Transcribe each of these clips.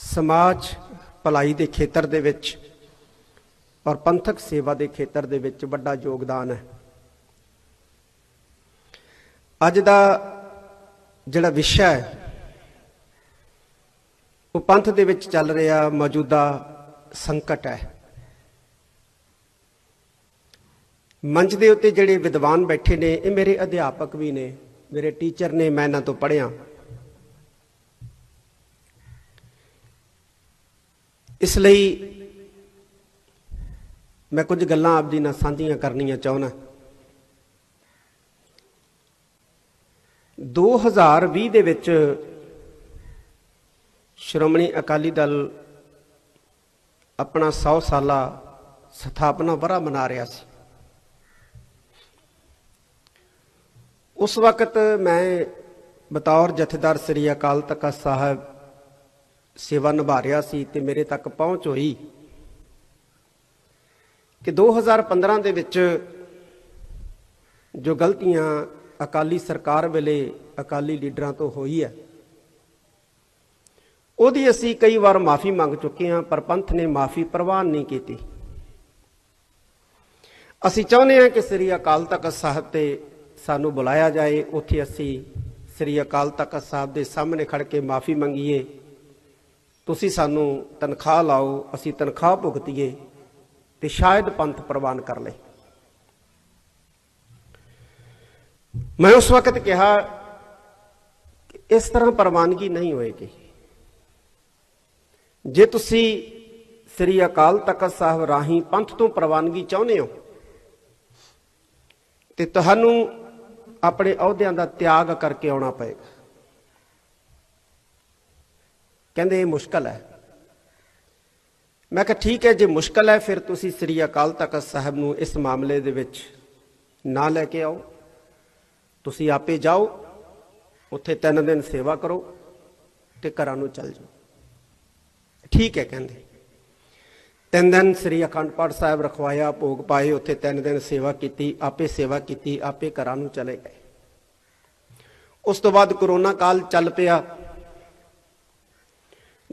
ਸਮਾਜ ਭਲਾਈ ਦੇ ਖੇਤਰ ਦੇ ਵਿੱਚ ਔਰ ਪੰਥਕ ਸੇਵਾ ਦੇ ਖੇਤਰ ਦੇ ਵਿੱਚ ਵੱਡਾ ਯੋਗਦਾਨ ਹੈ। ਅੱਜ ਦਾ ਜਿਹੜਾ ਵਿਸ਼ਾ ਹੈ, ਉਹ ਪੰਥ ਦੇ ਵਿੱਚ ਚੱਲ ਰਿਹਾ ਮੌਜੂਦਾ ਸੰਕਟ ਹੈ। ਮੰਚ ਦੇ ਉੱਤੇ ਜਿਹੜੇ ਵਿਦਵਾਨ ਬੈਠੇ ਨੇ, ਇਹ ਮੇਰੇ ਅਧਿਆਪਕ ਵੀ ਨੇ, ਮੇਰੇ ਟੀਚਰ ਨੇ, ਮੈਂ ਇਹਨਾਂ ਤੋਂ ਪੜ੍ਹਿਆ। ਇਸ ਲਈ ਮੈਂ ਕੁਝ ਗੱਲਾਂ ਆਪ ਜੀ ਨਾਲ ਸਾਂਝੀਆਂ ਕਰਨੀਆਂ ਚਾਹੁੰਦਾ। 2020 ਦੇ ਵਿੱਚ ਸ਼੍ਰੋਮਣੀ ਅਕਾਲੀ ਦਲ ਆਪਣਾ 100 ਸਾਲਾ ਸਥਾਪਨਾ ਵਰਾ ਮਨਾ ਰਿਹਾ ਸੀ। ਉਸ ਵਕਤ ਮੈਂ ਬਤੌਰ ਜਥੇਦਾਰ ਸ੍ਰੀ ਅਕਾਲ ਤਖਤ ਸਾਹਿਬ ਸੇਵਾ ਨਿਭਾ ਰਿਹਾ ਸੀ ਤੇ ਮੇਰੇ ਤੱਕ ਪਹੁੰਚ ਹੋਈ ਕਿ 2015 ਦੇ ਵਿੱਚ ਜੋ ਗਲਤੀਆਂ ਅਕਾਲੀ ਸਰਕਾਰ ਵੇਲੇ ਅਕਾਲੀ ਲੀਡਰਾਂ ਤੋਂ ਹੋਈ ਹੈ, ਉਹਦੀ ਅਸੀਂ ਕਈ ਵਾਰ ਮਾਫੀ ਮੰਗ ਚੁੱਕੇ ਹਾਂ, ਪਰ ਪੰਥ ਨੇ ਮਾਫੀ ਪ੍ਰਵਾਨ ਨਹੀਂ ਕੀਤੀ। ਅਸੀਂ ਚਾਹੁੰਦੇ ਹਾਂ ਕਿ ਸ੍ਰੀ ਅਕਾਲ ਤਖਤ ਸਾਹਿਬ ਤੇ ਸਾਨੂੰ ਬੁਲਾਇਆ ਜਾਏ। ਉੱਥੇ ਅਸੀਂ ਸ੍ਰੀ ਅਕਾਲ ਤਖਤ ਸਾਹਿਬ ਦੇ ਸਾਹਮਣੇ ਖੜ ਕੇ ਮਾਫੀ ਮੰਗੀਏ। ਤੁਸੀਂ ਸਾਨੂੰ ਤਨਖਾਹ ਲਾਓ, ਅਸੀਂ ਤਨਖਾਹ ਭੁਗਤੀਏ ਤੇ ਸ਼ਾਇਦ ਪੰਥ ਪ੍ਰਵਾਨ ਕਰ ਲੇ। ਮੈਂ ਉਸ ਵਕਤ ਕਿਹਾ ਇਸ ਤਰ੍ਹਾਂ ਪ੍ਰਵਾਨਗੀ ਨਹੀਂ ਹੋਏਗੀ। ਜੇ ਤੁਸੀਂ ਸ੍ਰੀ ਅਕਾਲ ਤਖਤ ਸਾਹਿਬ ਰਾਹੀਂ ਪੰਥ ਤੋਂ ਪ੍ਰਵਾਨਗੀ ਚਾਹੁੰਦੇ ਹੋ, ਤੇ ਤੁਹਾਨੂੰ ਆਪਣੇ ਅਹੁਦਿਆਂ ਦਾ ਤਿਆਗ ਕਰਕੇ ਆਉਣਾ ਪਏਗਾ। ਕਹਿੰਦੇ ਇਹ ਮੁਸ਼ਕਲ ਹੈ। ਮੈਂ ਕਿਹਾ, ਠੀਕ ਹੈ, ਜੇ ਮੁਸ਼ਕਲ ਹੈ, ਫਿਰ ਤੁਸੀਂ ਸ੍ਰੀ ਅਕਾਲ ਤਖਤ ਸਾਹਿਬ ਨੂੰ ਇਸ ਮਾਮਲੇ ਦੇ ਵਿੱਚ ਨਾ ਲੈ ਕੇ ਆਓ। ਤੁਸੀਂ ਆਪੇ ਜਾਓ, ਉੱਥੇ ਤਿੰਨ ਦਿਨ ਸੇਵਾ ਕਰੋ ਤੇ ਘਰਾਂ ਨੂੰ ਚੱਲ ਜਾਓ। ਠੀਕ ਹੈ, ਕਹਿੰਦੇ। ਤਿੰਨ ਦਿਨ ਸ੍ਰੀ ਅਖੰਡ ਪਾਠ ਸਾਹਿਬ ਰਖਵਾਇਆ, ਭੋਗ ਪਾਏ, ਉੱਥੇ ਤਿੰਨ ਦਿਨ ਸੇਵਾ ਕੀਤੀ, ਆਪੇ ਸੇਵਾ ਕੀਤੀ, ਆਪੇ ਘਰਾਂ ਨੂੰ ਚਲੇ ਗਏ। ਉਸ ਤੋਂ ਬਾਅਦ ਕਰੋਨਾ ਕਾਲ ਚੱਲ ਪਿਆ।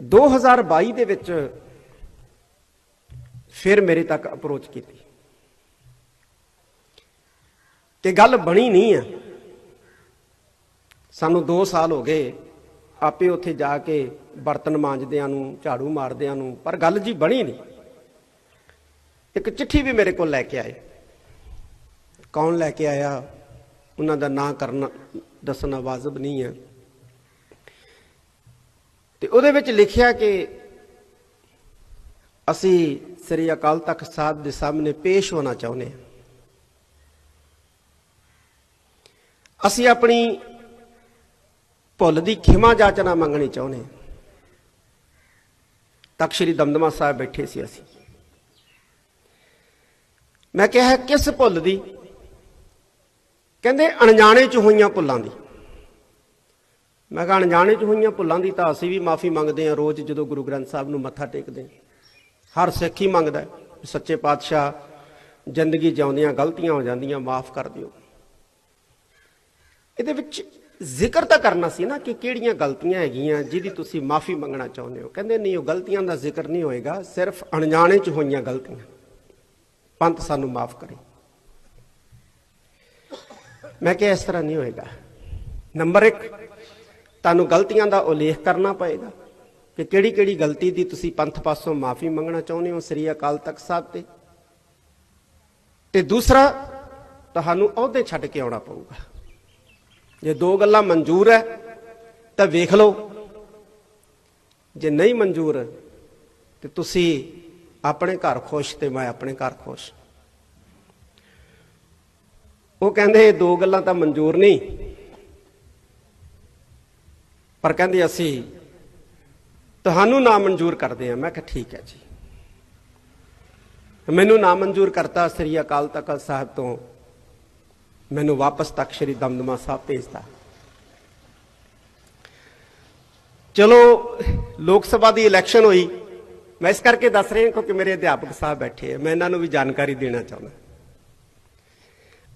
2022 ਦੇ ਵਿੱਚ ਫਿਰ ਮੇਰੇ ਤੱਕ ਅਪਰੋਚ ਕੀਤੀ। ਕਿ ਗੱਲ ਬਣੀ ਨਹੀਂ ਆ। ਸਾਨੂੰ 2 ਸਾਲ ਹੋ ਗਏ, ਆਪੇ ਉੱਥੇ ਜਾ ਕੇ ਬਰਤਨ ਮਾਂਜਦਿਆਂ ਨੂੰ, ਝਾੜੂ ਮਾਰਦਿਆਂ ਨੂੰ, ਪਰ ਗੱਲ ਜੀ ਬਣੀ ਨਹੀਂ। ਇੱਕ ਚਿੱਠੀ ਵੀ ਮੇਰੇ ਕੋਲ ਲੈ ਕੇ ਆਏ। ਕੌਣ ਲੈ ਕੇ ਆਇਆ? ਉਹਨਾਂ ਦਾ ਨਾਂ ਕਰਨਾ, ਦੱਸਣਾ ਵਾਜਬ ਨਹੀਂ ਹੈ ਤੇ ਉਹਦੇ ਵਿੱਚ ਲਿਖਿਆ ਕਿ ਅਸੀਂ ਸ੍ਰੀ ਅਕਾਲ ਤਖਤ ਸਾਹਿਬ ਦੇ ਸਾਹਮਣੇ ਪੇਸ਼ ਹੋਣਾ ਚਾਹੁੰਦੇ ਹਾਂ। ਅਸੀਂ ਆਪਣੀ ਭੁੱਲ ਦੀ ਖਿਮਾ ਜਾਚਨਾ ਮੰਗਣੀ ਚਾਹੁੰਦੇ ਹਾਂ। ਤਖਤ ਸ੍ਰੀ ਦਮਦਮਾ ਸਾਹਿਬ ਬੈਠੇ ਸੀ ਅਸੀਂ। ਮੈਂ ਕਿਹਾ, ਕਿਸ ਭੁੱਲ ਦੀ? ਕਹਿੰਦੇ, ਅਣਜਾਣੇ ਚ ਹੋਈਆਂ ਭੁੱਲਾਂ ਦੀ। ਮੈਂ ਕਿਹਾ ਅਣਜਾਣੇ ਚ ਹੋਈਆਂ ਭੁੱਲਾਂ ਦੀ ਤਾਂ ਅਸੀਂ ਵੀ ਮਾਫੀ ਮੰਗਦੇ ਹਾਂ ਰੋਜ਼ ਜਦੋਂ ਗੁਰੂ ਗ੍ਰੰਥ ਸਾਹਿਬ ਨੂੰ ਮੱਥਾ ਟੇਕਦੇ ਹਾਂ। ਹਰ ਸਿੱਖ ਹੀ ਮੰਗਦਾ ਹੈ ਸੱਚੇ ਪਾਤਸ਼ਾਹ ਜ਼ਿੰਦਗੀ ਜਿਉਂਦਿਆਂ ਗਲਤੀਆਂ ਹੋ ਜਾਂਦੀਆਂ, ਮਾਫ ਕਰ ਦਿਓ। ਇਹਦੇ ਵਿੱਚ ਜ਼ਿਕਰ ਤਾਂ ਕਰਨਾ ਸੀ ਨਾ ਕਿ ਕਿਹੜੀਆਂ ਗਲਤੀਆਂ ਹੈਗੀਆਂ ਜਿਹਦੀ ਤੁਸੀਂ ਮਾਫੀ ਮੰਗਣਾ ਚਾਹੁੰਦੇ ਹੋ। ਕਹਿੰਦੇ, ਨਹੀਂ, ਉਹ ਗਲਤੀਆਂ ਦਾ ਜ਼ਿਕਰ ਨਹੀਂ ਹੋਏਗਾ, ਸਿਰਫ ਅਣਜਾਣੇ ਚ ਹੋਈਆਂ ਗਲਤੀਆਂ। ਪੰਥ ਸਾਨੂੰ ਮਾਫ ਕਰੇ। ਮੈਂ ਕਿਹਾ ਇਸ ਤਰ੍ਹਾਂ ਨਹੀਂ ਹੋਏਗਾ। ਨੰਬਰ 1 ਤੁਹਾਨੂੰ ਗਲਤੀਆਂ ਦਾ ਉਲੇਖ ਕਰਨਾ ਪਏਗਾ ਕਿ ਕਿਹੜੀ ਕਿਹੜੀ ਗਲਤੀ ਦੀ ਤੁਸੀਂ ਪੰਥ ਪਾਸੋਂ ਮਾਫੀ ਮੰਗਣਾ ਚਾਹੁੰਦੇ ਹੋ ਸ੍ਰੀ ਅਕਾਲ ਤਖਤ ਸਾਹਿਬ ਤੇ? ਤੇ ਦੂਸਰਾ, ਤੁਹਾਨੂੰ ਅਹੁਦੇ ਛੱਡ ਕੇ ਆਉਣਾ ਪਊਗਾ। ਜੇ ਦੋ ਗੱਲਾਂ ਮਨਜ਼ੂਰ ਹੈ, ਤਾਂ ਵੇਖ ਲਓ। ਜੇ ਨਹੀਂ ਮਨਜ਼ੂਰ, ਤੇ ਤੁਸੀਂ ਆਪਣੇ ਘਰ ਖੁਸ਼ ਤੇ ਮੈਂ ਆਪਣੇ ਘਰ ਖੁਸ਼। ਉਹ ਕਹਿੰਦੇ ਇਹ ਦੋ ਗੱਲਾਂ ਤਾਂ ਮਨਜ਼ੂਰ ਨਹੀਂ। ਪਰ ਕਹਿੰਦੇ ਅਸੀਂ ਤੁਹਾਨੂੰ ਨਾ ਮਨਜ਼ੂਰ ਕਰਦੇ ਹਾਂ। ਮੈਂ ਕਿਹਾ ਠੀਕ ਹੈ ਜੀ। ਮੈਨੂੰ ਨਾ ਮਨਜ਼ੂਰ ਕਰਤਾ ਸ੍ਰੀ ਅਕਾਲ ਤਖਤ ਸਾਹਿਬ ਤੋਂ। ਮੈਨੂੰ ਵਾਪਸ ਤੱਕ ਸ੍ਰੀ ਦਮਦਮਾ ਸਾਹਿਬ ਭੇਜਤਾ। ਚਲੋ, ਲੋਕ ਸਭਾ ਦੀ ਇਲੈਕਸ਼ਨ ਹੋਈ। ਮੈਂ ਇਸ ਕਰਕੇ ਦੱਸ ਰਿਹਾ ਕਿਉਂਕਿ ਮੇਰੇ ਅਧਿਆਪਕ ਸਾਹਿਬ ਬੈਠੇ ਆ। ਮੈਂ ਇਹਨਾਂ ਨੂੰ ਵੀ ਜਾਣਕਾਰੀ ਦੇਣਾ ਚਾਹੁੰਦਾ।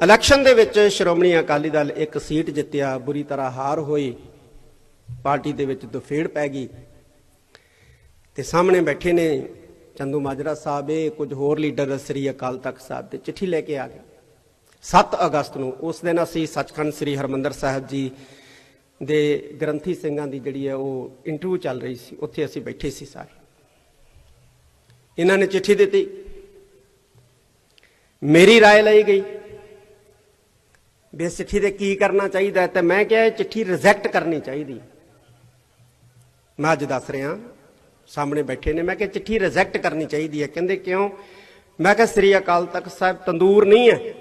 ਇਲੈਕਸ਼ਨ ਦੇ ਵਿੱਚ ਸ਼੍ਰੋਮਣੀ ਅਕਾਲੀ ਦਲ ਇੱਕ ਸੀਟ ਜਿੱਤਿਆ, ਬੁਰੀ ਤਰ੍ਹਾਂ ਹਾਰ ਹੋਈ। ਪਾਰਟੀ ਦੇ ਵਿੱਚ ਦੁਫੇੜ ਪੈ ਗਈ ਤੇ ਸਾਹਮਣੇ ਬੈਠੇ ਨੇ ਚੰਦੂ ਮਾਜਰਾ ਸਾਹਿਬ ਇਹ ਕੁਝ ਹੋਰ ਲੀਡਰ ਸ੍ਰੀ ਅਕਾਲ ਤਖਤ ਸਾਹਿਬ ਤੇ ਚਿੱਠੀ ਲੈ ਕੇ ਆ ਗਏ 7 ਅਗਸਤ ਨੂੰ ਉਸ ਦਿਨ ਅਸੀਂ ਸੱਚਖੰਡ ਸ੍ਰੀ ਹਰਮੰਦਰ ਸਾਹਿਬ ਜੀ ਦੇ ਗ੍ਰੰਥੀ ਸਿੰਘਾਂ ਦੀ ਜਿਹੜੀ ਹੈ ਉਹ ਇੰਟਰਵਿਊ ਚੱਲ ਰਹੀ ਸੀ ਉੱਥੇ ਅਸੀਂ ਬੈਠੇ ਸੀ ਸਾਰੇ ਇਹਨਾਂ ਨੇ ਚਿੱਠੀ ਦਿੱਤੀ ਮੇਰੀ رائے ਲਈ ਗਈ ਵੀ ਇਸ ਚਿੱਠੀ ਦੇ ਕੀ ਕਰਨਾ ਚਾਹੀਦਾ ਹੈ ਤੇ ਮੈਂ ਕਿਹਾ ਇਹ ਚਿੱਠੀ ਰਿਜੈਕਟ ਕਰਨੀ ਚਾਹੀਦੀ ਹੈ। ਮੈਂ ਅੱਜ ਦੱਸ ਰਿਹਾ, ਸਾਹਮਣੇ ਬੈਠੇ ਨੇ, ਮੈਂ ਕਿਹਾ ਚਿੱਠੀ ਰਿਜੈਕਟ ਕਰਨੀ ਚਾਹੀਦੀ ਹੈ। ਕਹਿੰਦੇ ਕਿਉਂ? ਮੈਂ ਕਿਹਾ, ਸ੍ਰੀ ਅਕਾਲ ਤਖਤ ਸਾਹਿਬ, ਤੰਦੂਰ ਨਹੀਂ ਹੈ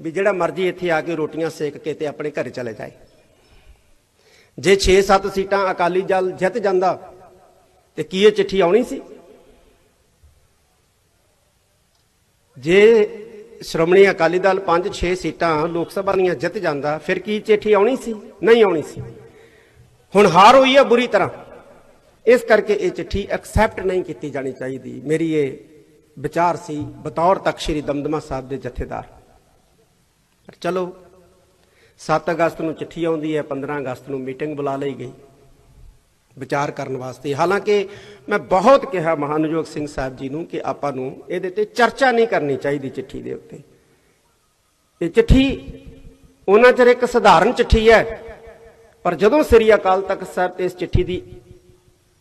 ਵੀ ਜਿਹੜਾ ਮਰਜ਼ੀ ਇੱਥੇ ਆ ਕੇ ਰੋਟੀਆਂ ਸੇਕ ਕੇ ਤੇ ਆਪਣੇ ਘਰੇ ਚਲੇ ਜਾਏ। ਜੇ 6-7 ਸੀਟਾਂ ਅਕਾਲੀ ਦਲ ਜਿੱਤ ਜਾਂਦਾ, ਤੇ ਕੀ ਇਹ ਚਿੱਠੀ ਆਉਣੀ ਸੀ? ਜੇ ਸ਼੍ਰੋਮਣੀ ਅਕਾਲੀ ਦਲ 5-6 ਸੀਟਾਂ ਲੋਕ ਸਭਾ ਦੀਆਂ ਜਿੱਤ ਜਾਂਦਾ, ਫਿਰ ਕੀ ਚਿੱਠੀ ਆਉਣੀ ਸੀ? ਨਹੀਂ ਆਉਣੀ ਸੀ। ਹੁਣ ਹਾਰ ਹੋਈ ਹੈ ਬੁਰੀ ਤਰ੍ਹਾਂ। ਇਸ ਕਰਕੇ ਇਹ ਚਿੱਠੀ ਐਕਸੈਪਟ ਨਹੀਂ ਕੀਤੀ ਜਾਣੀ ਚਾਹੀਦੀ। ਮੇਰੀ ਇਹ ਵਿਚਾਰ ਸੀ ਬਤੌਰ ਤੱਕ ਸ੍ਰੀ ਦਮਦਮਾ ਸਾਹਿਬ ਦੇ ਜਥੇਦਾਰ। ਚਲੋ 7 ਅਗਸਤ ਨੂੰ ਚਿੱਠੀ ਆਉਂਦੀ ਹੈ 15 ਅਗਸਤ ਨੂੰ ਮੀਟਿੰਗ ਬੁਲਾ ਲਈ ਗਈ, ਵਿਚਾਰ ਕਰਨ ਵਾਸਤੇ। ਹਾਲਾਂਕਿ ਮੈਂ ਬਹੁਤ ਕਿਹਾ ਮਹਾਨਯੋਗ ਸਿੰਘ ਸਾਹਿਬ ਜੀ ਨੂੰ ਕਿ ਆਪਾਂ ਨੂੰ ਇਹਦੇ ਤੇ ਚਰਚਾ ਨਹੀਂ ਕਰਨੀ ਚਾਹੀਦੀ ਚਿੱਠੀ ਦੇ ਉੱਤੇ। ਇਹ ਚਿੱਠੀ ਉਹਨਾਂ ਚਿਰ ਇੱਕ ਸਧਾਰਨ ਚਿੱਠੀ ਹੈ, ਪਰ ਜਦੋਂ ਸ੍ਰੀ ਅਕਾਲ ਤਖਤ ਸਾਹਿਬ ਤੇ ਇਸ ਚਿੱਠੀ ਦੀ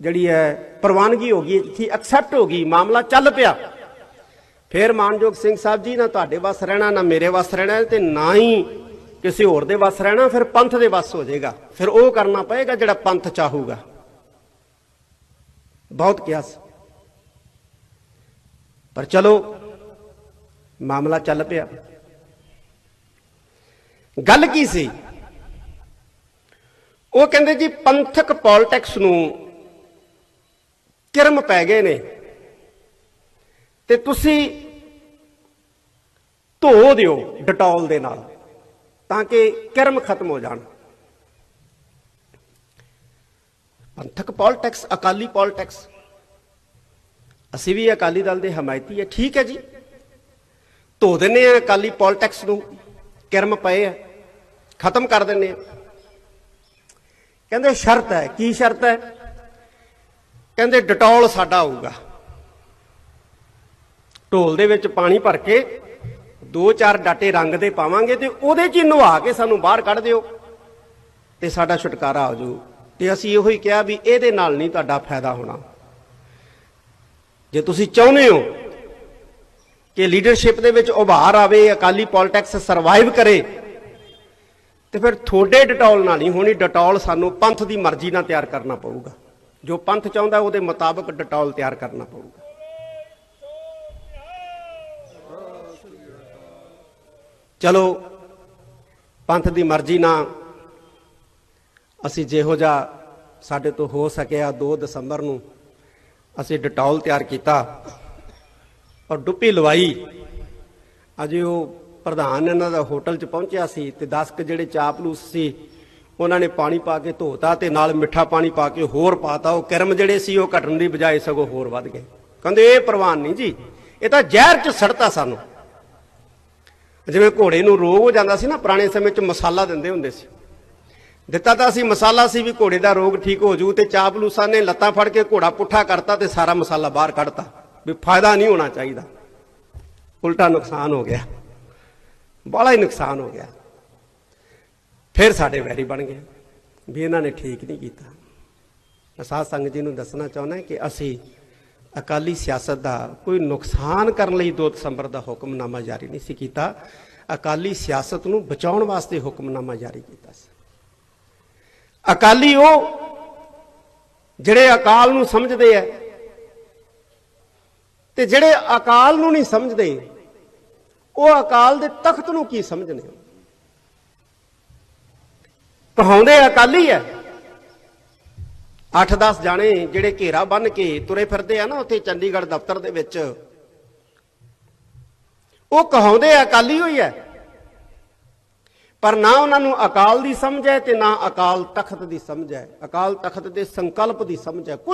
ਜਿਹੜੀ ਹੈ, ਪ੍ਰਵਾਨਗੀ ਹੋ ਗਈ, ਇੱਥੇ ਐਕਸੈਪਟ ਹੋ ਗਈ, ਮਾਮਲਾ ਚੱਲ ਪਿਆ। ਫਿਰ ਮਾਨਯੋਗ ਸਿੰਘ ਸਾਹਿਬ ਜੀ, ਨਾ ਤੁਹਾਡੇ ਵੱਸ ਰਹਿਣਾ, ਨਾ ਮੇਰੇ ਵੱਸ ਰਹਿਣਾ, ਤੇ ਨਾ ਹੀ ਕਿਸੇ ਹੋਰ ਦੇ ਵੱਸ ਰਹਿਣਾ, ਫਿਰ ਪੰਥ ਦੇ ਵੱਸ ਹੋ ਜਾਏਗਾ। ਫਿਰ ਉਹ ਕਰਨਾ ਪਏਗਾ ਜਿਹੜਾ ਪੰਥ ਚਾਹੂਗਾ। ਬਹੁਤ ਕਿਹਾ ਸੀ। ਪਰ ਚਲੋ, ਮਾਮਲਾ ਚੱਲ ਪਿਆ। ਗੱਲ ਕੀ ਸੀ? ਉਹ ਕਹਿੰਦੇ ਜੀ, ਪੰਥਕ ਪੋਲਿਟਿਕਸ ਨੂੰ ਕਿਰਮ ਪੈ ਗਏ ਨੇ। ਤੇ ਤੁਸੀਂ ਧੋ ਦਿਓ ਡਟੋਲ ਦੇ ਨਾਲ, ਤਾਂ ਕਿ ਕਿਰਮ ਖਤਮ ਹੋ ਜਾਣ। ਪੰਥਕ ਪੋਲਿਟਿਕਸ, ਅਕਾਲੀ ਪੋਲਿਟਿਕਸ। ਅਸੀਂ ਵੀ ਅਕਾਲੀ ਦਲ ਦੇ ਹਮਾਇਤੀ ਹੈ, ਠੀਕ ਹੈ ਜੀ। ਧੋ ਦਿੰਨੇ ਆ ਅਕਾਲੀ ਪੋਲਿਟਿਕਸ ਨੂੰ, ਕਿਰਮ ਪਏ ਆ, ਖਤਮ ਕਰ ਦਿੰਨੇ ਆ ਕਹਿੰਦੇ ਸ਼ਰਤ ਹੈ, ਕੀ ਸ਼ਰਤ ਹੈ? ਕਹਿੰਦੇ ਡਟੋਲ ਸਾਡਾ ਆਊਗਾ ਢੋਲ ਦੇ ਵਿੱਚ ਪਾਣੀ ਭਰ ਕੇ ਦੋ ਚਾਰ ਡਾਟੇ ਰੰਗ ਦੇ ਪਾਵਾਂਗੇ ਤੇ ਉਹਦੇ 'ਚ ਹੀ ਨਵਾ ਕੇ ਸਾਨੂੰ ਬਾਹਰ ਕੱਢ ਦਿਓ। ਤੇ ਸਾਡਾ ਛੁਟਕਾਰਾ ਹੋ ਜੂ ਤੇ ਅਸੀਂ ਇਹੋ ਹੀ ਕਿਹਾ ਵੀ ਇਹਦੇ ਨਾਲ ਨਹੀਂ ਤੁਹਾਡਾ ਫਾਇਦਾ ਹੋਣਾ। ਜੇ ਤੁਸੀਂ ਚਾਹੁੰਦੇ ਹੋ ਕਿ ਲੀਡਰਸ਼ਿਪ ਦੇ ਵਿੱਚ ਉਭਾਰ ਆਵੇ, ਅਕਾਲੀ ਪੋਲਿਟਿਕਸ ਸਰਵਾਈਵ ਕਰੇ, ਤੇ ਫਿਰ ਥੋੜੇ ਡਟੌਲ ਨਾਲ ਨਹੀਂ ਹੋਣੀ, ਡਟੌਲ ਸਾਨੂੰ ਪੰਥ ਦੀ ਮਰਜ਼ੀ ਨਾਲ ਤਿਆਰ ਕਰਨਾ ਪਊਗਾ। ਜੋ ਪੰਥ ਚਾਹੁੰਦਾ ਉਹਦੇ ਮੁਤਾਬਕ ਡਟੌਲ ਤਿਆਰ ਕਰਨਾ ਪਊਗਾ। ਚਲੋ, ਪੰਥ ਦੀ ਮਰਜ਼ੀ ਨਾਲ ਅਸੀਂ ਜਿਹੋ ਜਿਹਾ ਸਾਡੇ ਤੋਂ ਹੋ ਸਕਿਆ 2 ਦਸੰਬਰ ਨੂੰ ਅਸੀਂ ਡਟੌਲ ਤਿਆਰ ਕੀਤਾ ਔਰ ਡੁੱਪੀ ਲਵਾਈ। ਅਜੇ ਉਹ ਪ੍ਰਧਾਨ ਇਹਨਾਂ ਦਾ ਹੋਟਲ 'ਚ ਪਹੁੰਚਿਆ ਸੀ ਤੇ 10 ਕ ਜਿਹੜੇ ਚਾਪਲੂਸ ਸੀ ਉਹਨਾਂ ਨੇ ਪਾਣੀ ਪਾ ਕੇ ਧੋਤਾ ਤੇ ਨਾਲ ਮਿੱਠਾ ਪਾਣੀ ਪਾ ਕੇ ਹੋਰ ਪਾਤਾ। ਉਹ ਕਰਮ ਜਿਹੜੇ ਸੀ ਉਹ ਘਟਣ ਦੀ ਬਜਾਏ ਸਗੋਂ ਹੋਰ ਵੱਧ ਗਏ। ਕਹਿੰਦੇ ਇਹ ਪ੍ਰਵਾਨ ਨਹੀਂ ਜੀ। ਇਹ ਤਾਂ ਜ਼ਹਿਰ 'ਚ ਸੜਤਾ ਸਾਨੂੰ। ਜਿਵੇਂ ਘੋੜੇ ਨੂੰ ਰੋਗ ਹੋ ਜਾਂਦਾ ਸੀ ਨਾ, ਪੁਰਾਣੇ ਸਮੇਂ 'ਚ ਮਸਾਲਾ ਦਿੰਦੇ ਹੁੰਦੇ ਸੀ। ਦਿੱਤਾ ਤਾਂ ਸੀ ਮਸਾਲਾ ਸੀ ਵੀ ਘੋੜੇ ਦਾ ਰੋਗ ਠੀਕ ਹੋ ਜੂ ਤੇ ਚਾਪਲੂਸਾਂ ਨੇ ਲੱਤਾਂ ਫੜ ਕੇ ਘੋੜਾ ਪੁੱਠਾ ਕਰਤਾ ਤੇ ਸਾਰਾ ਮਸਾਲਾ ਬਾਹਰ ਕੱਢਤਾ। ਵੀ ਫਾਇਦਾ ਨਹੀਂ ਹੋਣਾ ਚਾਹੀਦਾ। ਉਲਟਾ ਨੁਕਸਾਨ ਹੋ ਗਿਆ। ਬੜਾ ਹੀ ਨੁਕਸਾਨ ਹੋ ਗਿਆ। ਫਿਰ ਸਾਡੇ ਵੈਰੀ ਬਣ ਗਏ। ਵੀ ਇਹਨਾਂ ਨੇ ਠੀਕ ਨਹੀਂ ਕੀਤਾ। ਮੈਂ ਸਾਧ ਸੰਗਤ ਜੀ ਨੂੰ ਦੱਸਣਾ ਚਾਹੁੰਦਾ ਕਿ ਅਸੀਂ ਅਕਾਲੀ ਸਿਆਸਤ ਦਾ ਕੋਈ ਨੁਕਸਾਨ ਕਰਨ ਲਈ 2 ਦਸੰਬਰ ਦਾ ਹੁਕਮਨਾਮਾ ਜਾਰੀ ਨਹੀਂ ਸੀ ਕੀਤਾ। ਅਕਾਲੀ ਸਿਆਸਤ ਨੂੰ ਬਚਾਉਣ ਵਾਸਤੇ ਹੁਕਮਨਾਮਾ ਜਾਰੀ ਕੀਤਾ ਸੀ। ਅਕਾਲੀ ਉਹ ਜਿਹੜੇ ਅਕਾਲ ਨੂੰ ਸਮਝਦੇ ਐ ਤੇ ਜਿਹੜੇ ਅਕਾਲ ਨੂੰ ਨਹੀਂ ਸਮਝਦੇ, ਉਹ ਅਕਾਲ ਦੇ ਤਖਤ ਨੂੰ ਕੀ ਸਮਝਣੇ ਕਹਾਉਂਦੇ ਅਕਾਲੀ ਐ 8-10 ਜਾਣੇ ਜਿਹੜੇ ਘੇਰਾ ਬੰਨ ਕੇ ਤੁਰੇ ਫਿਰਦੇ ਆ ਨਾ ਉੱਥੇ ਚੰਡੀਗੜ੍ਹ ਦਫ਼ਤਰ ਦੇ ਵਿੱਚ। ਉਹ ਕਹਾਉਂਦੇ ਅਕਾਲੀ ਹੋਈ ਐ। ਪਰ ਨਾ ਉਹਨਾਂ ਨੂੰ ਅਕਾਲ ਦੀ ਸਮਝ ਹੈ ਤੇ ਨਾ ਅਕਾਲ ਤਖਤ ਦੀ ਸਮਝ ਹੈ ਅਕਾਲ ਤਖਤ ਦੇ ਸੰਕਲਪ ਦੀ ਸਮਝ ਹੈ ਕੁਝ